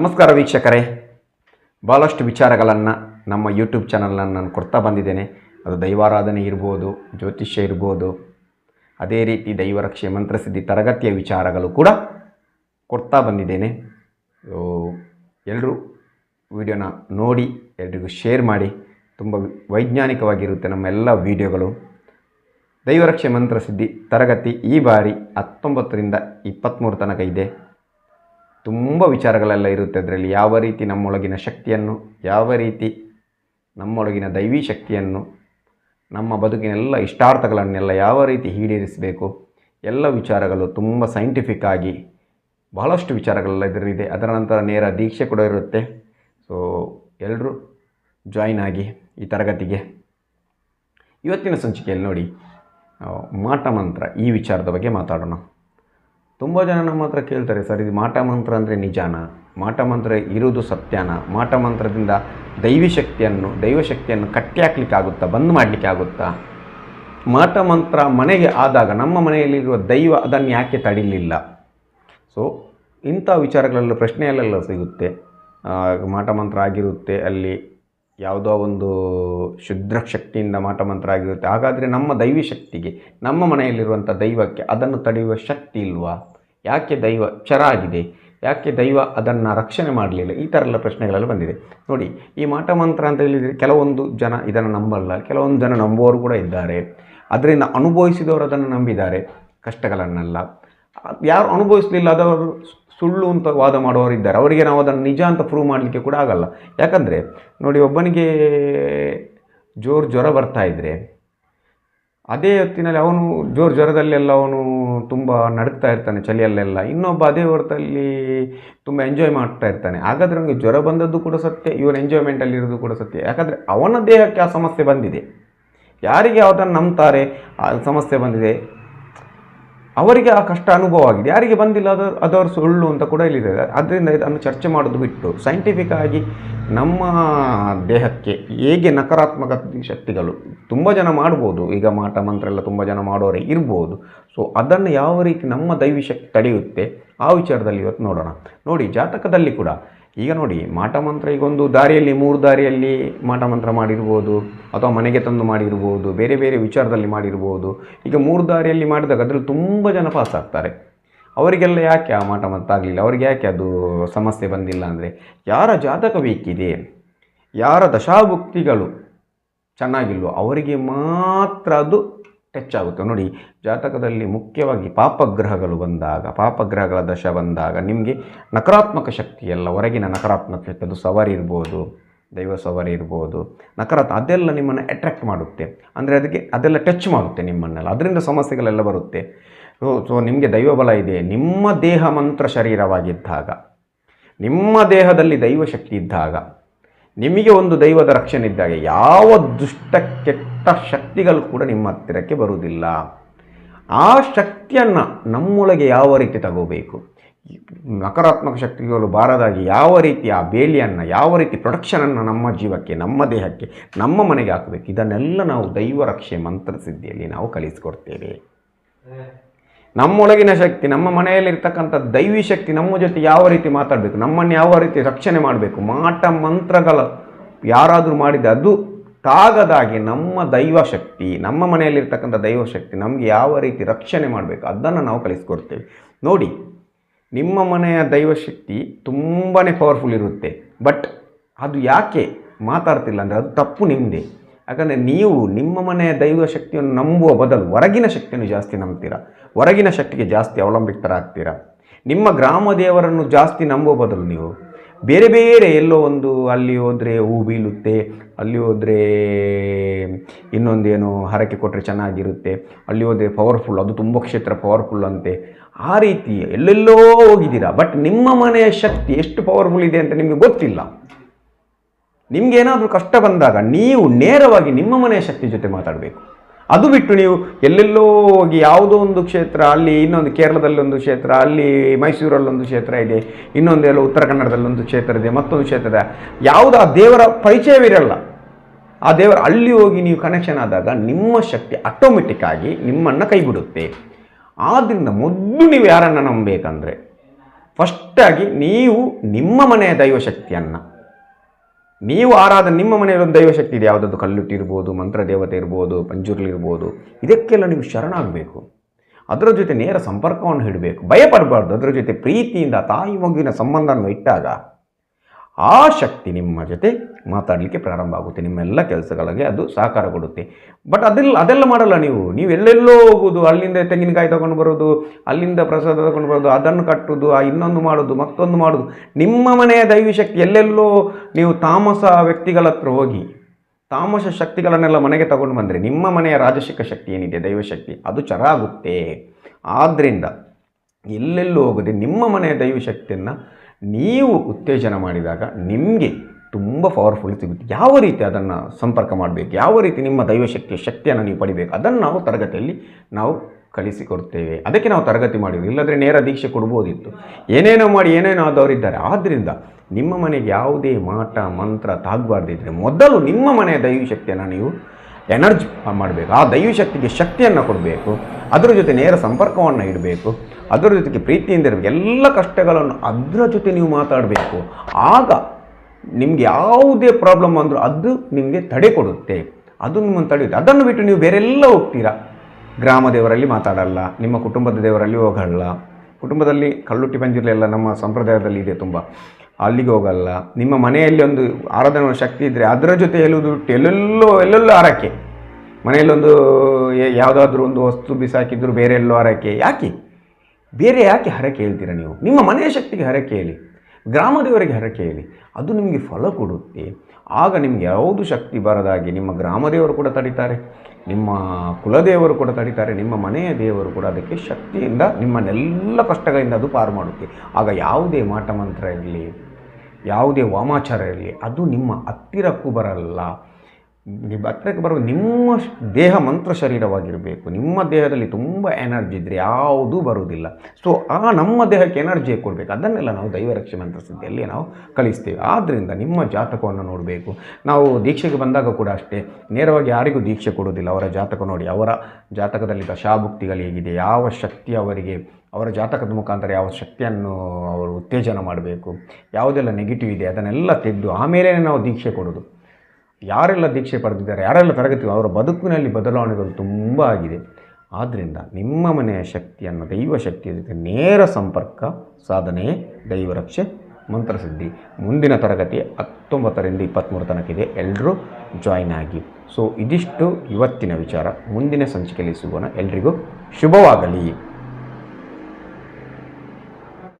ನಮಸ್ಕಾರ ವೀಕ್ಷಕರೇ. ಭಾಳಷ್ಟು ವಿಚಾರಗಳನ್ನು ನಮ್ಮ ಯೂಟ್ಯೂಬ್ ಚಾನಲನ್ನು ನಾನು ಕೊಡ್ತಾ ಬಂದಿದ್ದೇನೆ. ಅದು ದೈವಾರಾಧನೆ ಇರ್ಬೋದು, ಜ್ಯೋತಿಷ್ಯ ಇರ್ಬೋದು, ಅದೇ ರೀತಿ ದೈವರಕ್ಷೆ ಮಂತ್ರಸಿದ್ಧಿ ತರಗತಿಯ ವಿಚಾರಗಳು ಕೂಡ ಕೊಡ್ತಾ ಬಂದಿದ್ದೇನೆ. ಎಲ್ಲರೂ ವಿಡಿಯೋನ ನೋಡಿ, ಎಲ್ರಿಗೂ ಶೇರ್ ಮಾಡಿ, ತುಂಬ ವೈಜ್ಞಾನಿಕವಾಗಿರುತ್ತೆ ನಮ್ಮ ಎಲ್ಲ ವಿಡಿಯೋಗಳು. ದೈವರಕ್ಷೆ ಮಂತ್ರಸಿದ್ಧಿ ತರಗತಿ ಈ ಬಾರಿ ಹತ್ತೊಂಬತ್ತರಿಂದ ಇಪ್ಪತ್ತ್ಮೂರು ತನಕ ಇದೆ. ತುಂಬ ವಿಚಾರಗಳೆಲ್ಲ ಇರುತ್ತೆ ಅದರಲ್ಲಿ. ಯಾವ ರೀತಿ ನಮ್ಮೊಳಗಿನ ಶಕ್ತಿಯನ್ನು, ಯಾವ ರೀತಿ ನಮ್ಮೊಳಗಿನ ದೈವಿ ಶಕ್ತಿಯನ್ನು, ನಮ್ಮ ಬದುಕಿನೆಲ್ಲ ಇಷ್ಟಾರ್ಥಗಳನ್ನೆಲ್ಲ ಯಾವ ರೀತಿ ಈಡೇರಿಸಬೇಕು, ಎಲ್ಲ ವಿಚಾರಗಳು ತುಂಬ ಸೈಂಟಿಫಿಕ್ ಆಗಿ ಬಹಳಷ್ಟು ವಿಚಾರಗಳೆಲ್ಲ ಇದರಲ್ಲಿದೆ. ಅದರ ನಂತರ ನೇರ ದೀಕ್ಷೆ ಕೂಡ ಇರುತ್ತೆ. ಸೊ ಎಲ್ಲರೂ ಜಾಯಿನ್ ಆಗಿ ಈ ತರಗತಿಗೆ. ಇವತ್ತಿನ ಸಂಚಿಕೆಯಲ್ಲಿ ನೋಡಿ ಮಾಟ ಮಂತ್ರ ಈ ವಿಚಾರದ ಬಗ್ಗೆ ಮಾತಾಡೋಣ. ತುಂಬ ಜನ ನಮ್ಮ ಹತ್ರ ಕೇಳ್ತಾರೆ, ಸರ್, ಇದು ಮಾಟ ಮಂತ್ರ ಅಂದರೆ ನಿಜಾನ? ಮಾಟ ಮಂತ್ರ ಇರುವುದು ಸತ್ಯನ? ಮಾಟ ಮಂತ್ರದಿಂದ ದೈವಿ ಶಕ್ತಿಯನ್ನು, ದೈವ ಶಕ್ತಿಯನ್ನು ಕಟ್ಟಿ ಆಗುತ್ತಾ ಬಂದ್ ಮಾಡಲಿಕ್ಕೆ ಆಗುತ್ತಾ ಮಾಟ ಮಂತ್ರ ಮನೆಗೆ ಆದಾಗ, ನಮ್ಮ ಮನೆಯಲ್ಲಿರುವ ದೈವ ಅದನ್ನು ಯಾಕೆ ತಡಿಲಿಲ್ಲ? ಸೊ ಇಂಥ ವಿಚಾರಗಳೆಲ್ಲ ಪ್ರಶ್ನೆಯಲ್ಲೆಲ್ಲ ಸಿಗುತ್ತೆ. ಮಾಟ ಮಂತ್ರ ಆಗಿರುತ್ತೆ ಅಲ್ಲಿ. ಯಾವುದೋ ಒಂದು ಶುದ್ರ ಶಕ್ತಿಯಿಂದ ಮಾಟ ಮಂತ್ರ ಆಗಿರುತ್ತೆ. ಹಾಗಾದರೆ ನಮ್ಮ ದೈವಿ ಶಕ್ತಿಗೆ, ನಮ್ಮ ಮನೆಯಲ್ಲಿರುವಂಥ ದೈವಕ್ಕೆ ಅದನ್ನು ತಡೆಯುವ ಶಕ್ತಿ ಇಲ್ವಾ? ಯಾಕೆ ದೈವ ಚರ ಆಗಿದೆ ಯಾಕೆ ದೈವ ಅದನ್ನು ರಕ್ಷಣೆ ಮಾಡಲಿಲ್ಲ? ಈ ಥರ ಎಲ್ಲ ಪ್ರಶ್ನೆಗಳೆಲ್ಲ ಬಂದಿದೆ. ನೋಡಿ, ಈ ಮಾಟ ಮಂತ್ರ ಅಂತ ಹೇಳಿದರೆ ಕೆಲವೊಂದು ಜನ ಇದನ್ನು ನಂಬಲ್ಲ, ಕೆಲವೊಂದು ಜನ ನಂಬುವವರು ಕೂಡ ಇದ್ದಾರೆ. ಅದರಿಂದ ಅನುಭವಿಸಿದವರು ಅದನ್ನು ನಂಬಿದ್ದಾರೆ. ಕಷ್ಟಗಳನ್ನೆಲ್ಲ. ಯಾರು ಅನುಭವಿಸಲಿಲ್ಲ, ಅದವರು ಸುಳ್ಳು ಅಂತ ವಾದ ಮಾಡುವವರಿದ್ದಾರೆ ಅವರಿಗೆ ನಾವು ಅದನ್ನು ನಿಜ ಅಂತ ಪ್ರೂವ್ ಮಾಡಲಿಕ್ಕೆ ಕೂಡ ಆಗಲ್ಲ. ಯಾಕಂದರೆ, ನೋಡಿ ಒಬ್ಬನಿಗೆ ಜೋರು ಜ್ವರ ಬರ್ತಾ ಇದ್ದರೆ ಅದೇ ಹೊತ್ತಿನಲ್ಲಿ ಅವನು ಜೋರು ಜ್ವರದಲ್ಲೆಲ್ಲ ಅವನು ತುಂಬ ನಡುಕ್ತಾ ಇರ್ತಾನೆ ಚಳಿಯಲ್ಲೆಲ್ಲ. ಇನ್ನೊಬ್ಬ ಅದೇ ಹೊರತಲ್ಲಿ ತುಂಬ ಎಂಜಾಯ್ ಮಾಡ್ತಾ ಇರ್ತಾನೆ. ಹಾಗಾದರೆ ಅವನಿಗೆ ಜ್ವರ ಬಂದದ್ದು ಕೂಡ ಸತ್ಯ, ಇವನು ಎಂಜಾಯ್ಮೆಂಟಲ್ಲಿ ಇರೋದು ಕೂಡ ಸತ್ಯ. ಯಾಕಂದರೆ ಅವನ ದೇಹಕ್ಕೆ ಆ ಸಮಸ್ಯೆ ಬಂದಿದೆ. ಯಾರಿಗೆ ಅದನ್ನು ನಂಬ್ತಾರೆ, ಆ ಸಮಸ್ಯೆ ಬಂದಿದೆ? ಅವರಿಗೆ ಆ ಕಷ್ಟ ಅನುಭವ ಆಗಿದೆ. ಯಾರಿಗೆ ಬಂದಿಲ್ಲ ಅದು ಅದವರು ಸುಳ್ಳು ಅಂತ ಕೂಡ ಇಲ್ಲಿದೆ. ಅದರಿಂದ ಇದನ್ನು ಚರ್ಚೆ ಮಾಡೋದು ಬಿಟ್ಟು ಸೈಂಟಿಫಿಕ್ ಆಗಿ ನಮ್ಮ ದೇಹಕ್ಕೆ ಹೇಗೆ ನಕಾರಾತ್ಮಕ ಶಕ್ತಿಗಳು ತುಂಬ ಜನ ಮಾಡ್ಬೋದು. ಈಗ ಮಾಟ, ಮಂತ್ರ ಎಲ್ಲ ತುಂಬ ಜನ ಮಾಡೋರೇ ಇರ್ಬೋದು. ಸೊ ಅದನ್ನು ಯಾವ ರೀತಿ ನಮ್ಮ ದೈವಿ ಶಕ್ತಿ ತಡೆಯುತ್ತೆ? ಆ ವಿಚಾರದಲ್ಲಿ ಇವತ್ತು ನೋಡೋಣ. ನೋಡಿ, ಜಾತಕದಲ್ಲಿ ಕೂಡ ಈಗ ನೋಡಿ ಮಾಟ ಮಂತ್ರ ಈಗ ಒಂದು ದಾರಿಯಲ್ಲಿ, ಮೂರು ದಾರಿಯಲ್ಲಿ ಮಾಟ ಮಂತ್ರ ಮಾಡಿರ್ಬೋದು, ಅಥವಾ ಮನೆಗೆ ತಂದು ಮಾಡಿರ್ಬೋದು, ಬೇರೆ ಬೇರೆ ವಿಚಾರದಲ್ಲಿ ಮಾಡಿರ್ಬೋದು. ಈಗ ಮೂರು ದಾರಿಯಲ್ಲಿ ಮಾಡಿದಾಗ ಅದರಲ್ಲಿ ತುಂಬ ಜನ ಪಾಸ್ ಆಗ್ತಾರೆ. ಅವರಿಗೆಲ್ಲ ಯಾಕೆ ಆ ಮಾಟ ಮಂತ್ರ ಆಗಲಿಲ್ಲ? ಅವರಿಗೆ ಯಾಕೆ ಅದು ಸಮಸ್ಯೆ ಬಂದಿಲ್ಲ ಅಂದರೆ? ಯಾರ ಜಾತಕ ಬೇಕಿದೆ? ಯಾರ ದಶಾಭುಕ್ತಿಗಳು ಚೆನ್ನಾಗಿಲ್ವೋ, ಅವರಿಗೆ ಮಾತ್ರ ಅದು ಟಚ್ ಆಗುತ್ತೆ ನೋಡಿ, ಜಾತಕದಲ್ಲಿ ಮುಖ್ಯವಾಗಿ ಪಾಪಗ್ರಹಗಳು ಬಂದಾಗ, ಪಾಪಗ್ರಹಗಳ ದಶ ಬಂದಾಗ ನಿಮಗೆ ನಕಾರಾತ್ಮಕ ಶಕ್ತಿ ಎಲ್ಲ, ಹೊರಗಿನ ನಕಾರಾತ್ಮಕ ಶಕ್ತಿ ಅದು ಸವಾರಿ ಇರ್ಬೋದು, ದೈವ ಸವಾರಿ ಇರ್ಬೋದು, ನಕಾರಾತ್ಮ, ಅದೆಲ್ಲ ನಿಮ್ಮನ್ನು ಅಟ್ರ್ಯಾಕ್ಟ್ ಮಾಡುತ್ತೆ. ಅಂದರೆ ಅದಕ್ಕೆ, ಅದೆಲ್ಲ ಟಚ್ ಮಾಡುತ್ತೆ ನಿಮ್ಮನ್ನೆಲ್ಲ. ಅದರಿಂದ ಸಮಸ್ಯೆಗಳೆಲ್ಲ ಬರುತ್ತೆ. ಸೊ ಸೊ ನಿಮಗೆ ದೈವಬಲ ಇದೆ. ನಿಮ್ಮ ದೇಹ ಮಂತ್ರ ಶರೀರವಾಗಿದ್ದಾಗ, ನಿಮ್ಮ ದೇಹದಲ್ಲಿ ದೈವ ಶಕ್ತಿ ಇದ್ದಾಗ, ನಿಮಗೆ ಒಂದು ದೈವದ ರಕ್ಷಣೆ ಇದ್ದಾಗ, ಯಾವ ದುಷ್ಟ, ಕೆಟ್ಟ ಶಕ್ತಿಗಳು ಕೂಡ ನಿಮ್ಮ ಹತ್ತಿರಕ್ಕೆ ಬರುವುದಿಲ್ಲ. ಆ ಶಕ್ತಿಯನ್ನು ನಮ್ಮೊಳಗೆ ಯಾವ ರೀತಿ ತಗೋಬೇಕು? ನಕಾರಾತ್ಮಕ ಶಕ್ತಿಗಳು ಬಾರದಾಗಿ ಯಾವ ರೀತಿ ಆ ಬೇಲಿಯನ್ನು, ಯಾವ ರೀತಿ ಪ್ರೊಡಕ್ಷನನ್ನು ನಮ್ಮ ಜೀವಕ್ಕೆ, ನಮ್ಮ ದೇಹಕ್ಕೆ, ನಮ್ಮ ಮನೆಗೆ ಹಾಕಬೇಕು? ಇದನ್ನೆಲ್ಲ ನಾವು ದೈವ ರಕ್ಷೆ ಮಂತ್ರಸಿದ್ಧಿಯಲ್ಲಿ ನಾವು ಕಲಿಸಿಕೊಡ್ತೇವೆ. ನಮ್ಮೊಳಗಿನ ಶಕ್ತಿ, ನಮ್ಮ ಮನೆಯಲ್ಲಿರ್ತಕ್ಕಂಥ ದೈವಿ ಶಕ್ತಿ ನಮ್ಮ ಜೊತೆ ಯಾವ ರೀತಿ ಮಾತಾಡಬೇಕು? ನಮ್ಮನ್ನು ಯಾವ ರೀತಿ ರಕ್ಷಣೆ ಮಾಡಬೇಕು? ಮಾಟ, ಮಂತ್ರಗಳ ಯಾರಾದರೂ ಮಾಡಿದ ಅದು ತಾಗದಾಗಿ ನಮ್ಮ ದೈವ ಶಕ್ತಿ ನಮ್ಮ ಮನೆಯಲ್ಲಿರ್ತಕ್ಕಂಥ ದೈವಶಕ್ತಿ ನಮಗೆ ಯಾವ ರೀತಿ ರಕ್ಷಣೆ ಮಾಡಬೇಕು ಅದನ್ನು ನಾವು ಕಲಿಸ್ಕೊಡ್ತೇವೆ. ನೋಡಿ, ನಿಮ್ಮ ಮನೆಯ ದೈವಶಕ್ತಿ ತುಂಬಾ ಪವರ್ಫುಲ್ ಇರುತ್ತೆ. ಬಟ್ ಅದು ಯಾಕೆ ಮಾತಾಡ್ತಿಲ್ಲ ಅಂದರೆ ಅದು ತಪ್ಪು ನಿಮ್ಮದೇ ಯಾಕಂದರೆ ನೀವು ನಿಮ್ಮ ಮನೆಯ ದೈವ ಶಕ್ತಿಯನ್ನು ನಂಬುವ ಬದಲು ಹೊರಗಿನ ಶಕ್ತಿಯನ್ನು ಜಾಸ್ತಿ ನಂಬ್ತೀರಾ? ಹೊರಗಿನ ಶಕ್ತಿಗೆ ಜಾಸ್ತಿ ಅವಲಂಬಿತರಾಗ್ತೀರಾ? ನಿಮ್ಮ ಗ್ರಾಮ ದೇವರನ್ನು ಜಾಸ್ತಿ ನಂಬುವ ಬದಲು ನೀವು ಬೇರೆ ಬೇರೆ ಎಲ್ಲೋ ಒಂದು ಅಲ್ಲಿ ಹೋದರೆ ಹೂ ಬೀಳುತ್ತೆ, ಅಲ್ಲಿ ಹೋದರೆ ಇನ್ನೊಂದೇನು ಹರಕೆ ಕೊಟ್ಟರೆ ಚೆನ್ನಾಗಿರುತ್ತೆ, ಅಲ್ಲಿ ಹೋದರೆ ಪವರ್ಫುಲ್ ಅದು ತುಂಬ ಕ್ಷೇತ್ರ ಪವರ್ಫುಲ್ ಅಂತೆ. ಆ ರೀತಿ ಎಲ್ಲೆಲ್ಲೋ ಹೋಗಿದ್ದೀರಾ? ಬಟ್ ನಿಮ್ಮ ಮನೆಯ ಶಕ್ತಿ ಎಷ್ಟು ಪವರ್ಫುಲ್ ಇದೆ ಅಂತ ನಿಮಗೆ ಗೊತ್ತಿಲ್ಲ. ನಿಮಗೇನಾದರೂ ಕಷ್ಟ ಬಂದಾಗ ನೀವು ನೇರವಾಗಿ ನಿಮ್ಮ ಮನೆಯ ಶಕ್ತಿ ಜೊತೆ ಮಾತಾಡಬೇಕು. ಅದು ಬಿಟ್ಟು ನೀವು ಎಲ್ಲೆಲ್ಲೋ ಹೋಗಿ ಯಾವುದೋ ಒಂದು ಕ್ಷೇತ್ರ, ಅಲ್ಲಿ ಇನ್ನೊಂದು ಕೇರಳದಲ್ಲಿ ಒಂದು ಕ್ಷೇತ್ರ, ಅಲ್ಲಿ ಮೈಸೂರಲ್ಲೊಂದು ಕ್ಷೇತ್ರ ಇದೆ, ಇನ್ನೊಂದು ಎಲ್ಲೋ ಉತ್ತರ ಕನ್ನಡದಲ್ಲೊಂದು ಕ್ಷೇತ್ರ ಇದೆ, ಮತ್ತೊಂದು ಕ್ಷೇತ್ರ ಇದೆ. ಯಾವುದು ಆ ದೇವರ ಪರಿಚಯವಿರಲ್ಲ ಆ ದೇವರ ಅಲ್ಲಿ ಹೋಗಿ ನೀವು ಕನೆಕ್ಷನ್ ಆದಾಗ ನಿಮ್ಮ ಶಕ್ತಿ ಆಟೋಮೆಟಿಕ್ ಆಗಿ ನಿಮ್ಮನ್ನು ಕೈ ಬಿಡುತ್ತೆ ಆದ್ದರಿಂದ ಮೊದಲು ನೀವು ಯಾರನ್ನು ನಂಬಬೇಕಂದ್ರೆ ಫಸ್ಟಾಗಿ ನೀವು ನಿಮ್ಮ ಮನೆಯ ದೈವಶಕ್ತಿಯನ್ನು ನೀವು ಆರಾಧನೆ, ನಿಮ್ಮ ಮನೆಯಲ್ಲಿ ಒಂದು ದೈವಶಕ್ತಿ ಇದೆ. ಯಾವುದಾದ್ರು ಕಲ್ಲುಟ್ಟಿ ಇರ್ಬೋದು, ಮಂತ್ರ ದೇವತೆ ಇರ್ಬೋದು, ಪಂಜುರ್ಲಿ ಇರ್ಬೋದು, ಇದಕ್ಕೆಲ್ಲ ನೀವು ಶರಣಾಗಬೇಕು. ಅದರ ಜೊತೆ ನೇರ ಸಂಪರ್ಕವನ್ನು ಹಿಡಬೇಕು. ಭಯಪಡಬಾರ್ದು. ಅದರ ಜೊತೆ ಪ್ರೀತಿಯಿಂದ, ತಾಯಿ ಮಗುವಿನ ಸಂಬಂಧವನ್ನು ಇಟ್ಟಾಗ ಆ ಶಕ್ತಿ ನಿಮ್ಮ ಜೊತೆ ಮಾತಾಡಲಿಕ್ಕೆ ಪ್ರಾರಂಭ ಆಗುತ್ತೆ. ನಿಮ್ಮೆಲ್ಲ ಕೆಲಸಗಳಿಗೆ ಅದು ಸಹಕಾರ ಕೊಡುತ್ತೆ. ಬಟ್ ಅದೆಲ್ಲ ಅದೆಲ್ಲ ಮಾಡಲ್ಲ ನೀವು. ನೀವು ಎಲ್ಲೆಲ್ಲೋ ಹೋಗೋದು, ಅಲ್ಲಿಂದ ತೆಂಗಿನಕಾಯಿ ತೊಗೊಂಡು ಬರೋದು, ಅಲ್ಲಿಂದ ಪ್ರಸಾದ ತೊಗೊಂಡು ಬರೋದು, ಅದನ್ನು ಕಟ್ಟೋದು, ಆ ಇನ್ನೊಂದು ಮಾಡೋದು, ಮತ್ತೊಂದು ಮಾಡೋದು. ನಿಮ್ಮ ಮನೆಯ ದೈವಿ ಶಕ್ತಿ ಎಲ್ಲೆಲ್ಲೋ ನೀವು ತಾಮಸ ವ್ಯಕ್ತಿಗಳ ಹತ್ರ ಹೋಗಿ, ತಾಮಸ ಶಕ್ತಿಗಳನ್ನೆಲ್ಲ ಮನೆಗೆ ತಗೊಂಡು ಬಂದರೆ ನಿಮ್ಮ ಮನೆಯ ರಾಜಸಿಕ ಶಕ್ತಿ ಏನಿದೆ ದೈವಶಕ್ತಿ ಅದು ಚರ ಆಗುತ್ತೆ ಆದ್ದರಿಂದ ಎಲ್ಲೆಲ್ಲೂ ಹೋಗದೆ ನಿಮ್ಮ ಮನೆಯ ದೈವಶಕ್ತಿಯನ್ನು ನೀವು ಉತ್ತೇಜನ ಮಾಡಿದಾಗ ನಿಮಗೆ ತುಂಬ ಪವರ್ಫುಲ್ ಸಿಗುತ್ತೆ. ಯಾವ ರೀತಿ ಅದನ್ನು ಸಂಪರ್ಕ ಮಾಡಬೇಕು, ಯಾವ ರೀತಿ ನಿಮ್ಮ ದೈವಶಕ್ತಿಯ ಶಕ್ತಿಯನ್ನು ನೀವು ಪಡಿಬೇಕು, ಅದನ್ನು ನಾವು ತರಗತಿಯಲ್ಲಿ ನಾವು ಕಲಿಸಿಕೊಡ್ತೇವೆ. ಅದಕ್ಕೆ ನಾವು ತರಗತಿ ಮಾಡಿದ್ವಿ. ಇಲ್ಲದ್ರೆ ನೇರ ದೀಕ್ಷೆ ಕೊಡ್ಬೋದಿತ್ತು. ಏನೇನೋ ಮಾಡಿ ಏನೇನೋ ಆದವರಿದ್ದಾರೆ. ಆದ್ದರಿಂದ ನಿಮ್ಮ ಮನೆಗೆ ಯಾವುದೇ ಮಾಟ, ಮಂತ್ರ ತಾಗಬಾರ್ದಿದ್ರೆ ಮೊದಲು ನಿಮ್ಮ ಮನೆಯ ದೈವಶಕ್ತಿಯನ್ನು ನೀವು ಎನರ್ಜಿ ಮಾಡಬೇಕು, ಆ ದೈವಶಕ್ತಿಗೆ ಶಕ್ತಿಯನ್ನು ಕೊಡಬೇಕು, ಅದರ ಜೊತೆ ನೇರ ಸಂಪರ್ಕವನ್ನು ಇಡಬೇಕು, ಅದರ ಜೊತೆಗೆ ಪ್ರೀತಿಯಿಂದ ಇರಬೇಕು, ಎಲ್ಲ ಕಷ್ಟಗಳನ್ನು ಅದರ ಜೊತೆ ನೀವು ಮಾತಾಡಬೇಕು. ಆಗ ನಿಮಗೆ ಯಾವುದೇ ಪ್ರಾಬ್ಲಮ್ ಅಂದರೂ ಅದು ನಿಮಗೆ ತಡೆ ಕೊಡುತ್ತೆ. ಅದು ನಿಮ್ಮನ್ನು ತಡೆಯುತ್ತೆ. ಅದನ್ನು ಬಿಟ್ಟು ನೀವು ಬೇರೆಲ್ಲ ಹೋಗ್ತೀರಾ? ಗ್ರಾಮ ದೇವರಲ್ಲಿ ಮಾತಾಡಲ್ಲ, ನಿಮ್ಮ ಕುಟುಂಬದ ದೇವರಲ್ಲಿ ಹೋಗಲ್ಲ. ಕುಟುಂಬದಲ್ಲಿ ಕಲ್ಲುಟ್ಟಿ ಪಂಜಿರಲೆಲ್ಲ ನಮ್ಮ ಸಂಪ್ರದಾಯದಲ್ಲಿ ಇದೆ ತುಂಬ. ಅಲ್ಲಿಗೆ ಹೋಗಲ್ಲ. ನಿಮ್ಮ ಮನೆಯಲ್ಲಿ ಒಂದು ಆರಾಧನಾ ಶಕ್ತಿ ಇದ್ದರೆ ಅದರ ಜೊತೆ ಎಲ್ಲುವುದು ಬಿಟ್ಟು ಎಲ್ಲೆಲ್ಲೋ ಎಲ್ಲೆಲ್ಲೋ ಹರಕೆ ಮನೆಯಲ್ಲೊಂದು ಯಾವುದಾದ್ರೂ ಒಂದು ವಸ್ತು ಬಿಸಾಕಿದ್ರು ಬೇರೆ ಎಲ್ಲೋ ಹರಕೆ ಯಾಕೆ? ಬೇರೆ ಯಾಕೆ ಹರಕೆ ಹೇಳ್ತೀರಾ ನೀವು? ನಿಮ್ಮ ಮನೆಯ ಶಕ್ತಿಗೆ ಹರಕೆ ಹೇಳಿ. ಗ್ರಾಮದೇವರಿಗೆ ಹರಕೆ ಹೇಳಿ. ಅದು ನಿಮಗೆ ಫಲ ಕೊಡುತ್ತೆ. ಆಗ ನಿಮಗೆ ಯಾವುದು ಶಕ್ತಿ ಬರದಾಗಿ ನಿಮ್ಮ ಗ್ರಾಮದೇವರು ಕೂಡ ತಡಿತಾರೆ. ನಿಮ್ಮ ಕುಲದೇವರು ಕೂಡ ತಡಿತಾರೆ. ನಿಮ್ಮ ಮನೆಯ ದೇವರು ಕೂಡ ಅದಕ್ಕೆ ಶಕ್ತಿಯಿಂದ ನಿಮ್ಮನ್ನೆಲ್ಲ ಕಷ್ಟಗಳಿಂದ ಅದು ಪಾರು ಮಾಡುತ್ತೆ. ಆಗ ಯಾವುದೇ ಮಾಟ ಮಂತ್ರ ಇರಲಿ ಯಾವುದೇ ವಾಮಾಚಾರ ಇರಲಿ, ಅದು ನಿಮ್ಮ ಹತ್ತಿರಕ್ಕೂ ಬರಲ್ಲ. ನಿಮ್ಮ ಹತ್ತಿರಕ್ಕೆ ಬರೋ ನಿಮ್ಮ ದೇಹ ಮಂತ್ರ ಶರೀರವಾಗಿರಬೇಕು. ನಿಮ್ಮ ದೇಹದಲ್ಲಿ ತುಂಬ ಎನರ್ಜಿ ಇದ್ದರೆ ಯಾವುದೂ ಬರುವುದಿಲ್ಲ. ಸೊ ಆ ನಮ್ಮ ದೇಹಕ್ಕೆ ಎನರ್ಜಿ ಕೊಡಬೇಕು. ಅದನ್ನೆಲ್ಲ ನಾವು ದೈವರಕ್ಷೆ ಮಂತ್ರ ಸಿದ್ಧಿಯಲ್ಲಿ ನಾವು ಕಲಿಸ್ತೇವೆ. ಆದ್ದರಿಂದ ನಿಮ್ಮ ಜಾತಕವನ್ನು ನೋಡಬೇಕು. ನಾವು ದೀಕ್ಷೆಗೆ ಬಂದಾಗ ಕೂಡ ಅಷ್ಟೇ, ನೇರವಾಗಿ ಯಾರಿಗೂ ದೀಕ್ಷೆ ಕೊಡೋದಿಲ್ಲ ಅವರ ಜಾತಕ ನೋಡಿ, ಅವರ ಜಾತಕದಲ್ಲಿ ದಶಾಭುಕ್ತಿಗಳು ಹೇಗಿದೆ? ಯಾವ ಶಕ್ತಿ ಅವರಿಗೆ ಅವರ ಜಾತಕದ ಮುಖಾಂತರ ಯಾವ ಶಕ್ತಿಯನ್ನು ಅವರು ಉತ್ತೇಜನ ಮಾಡಬೇಕು, ಯಾವುದೆಲ್ಲ ನೆಗೆಟಿವ್ ಇದೆ ಅದನ್ನೆಲ್ಲ ತೆಗೆದು ಆಮೇಲೆ ನಾವು ದೀಕ್ಷೆ ಕೊಡೋದು. ಯಾರೆಲ್ಲ ದೀಕ್ಷೆ ಪಡೆದಿದ್ದಾರೆ, ಯಾರೆಲ್ಲ ತರಗತಿ, ಅವರ ಬದುಕಿನಲ್ಲಿ ಬದಲಾವಣೆಗಳು ತುಂಬ ಆಗಿದೆ. ಆದ್ದರಿಂದ ನಿಮ್ಮ ಮನೆಯ ಶಕ್ತಿಯನ್ನು, ದೈವ ಶಕ್ತಿಯ ಜೊತೆ ನೇರ ಸಂಪರ್ಕ ಸಾಧನೆಯೇ ದೈವರಕ್ಷೆ ಮಂತ್ರಸಿದ್ಧಿ. ಮುಂದಿನ ತರಗತಿ ಹತ್ತೊಂಬತ್ತರಿಂದ ಇಪ್ಪತ್ತ್ಮೂರು ತನಕ ಇದೆ ಎಲ್ಲರೂ ಜಾಯ್ನ್ ಆಗಿ. ಸೊ ಇದಿಷ್ಟು ಇವತ್ತಿನ ವಿಚಾರ. ಮುಂದಿನ ಸಂಚಿಕೆಯಲ್ಲಿ ಸಿಗೋಣ. ಎಲ್ರಿಗೂ ಶುಭವಾಗಲಿ.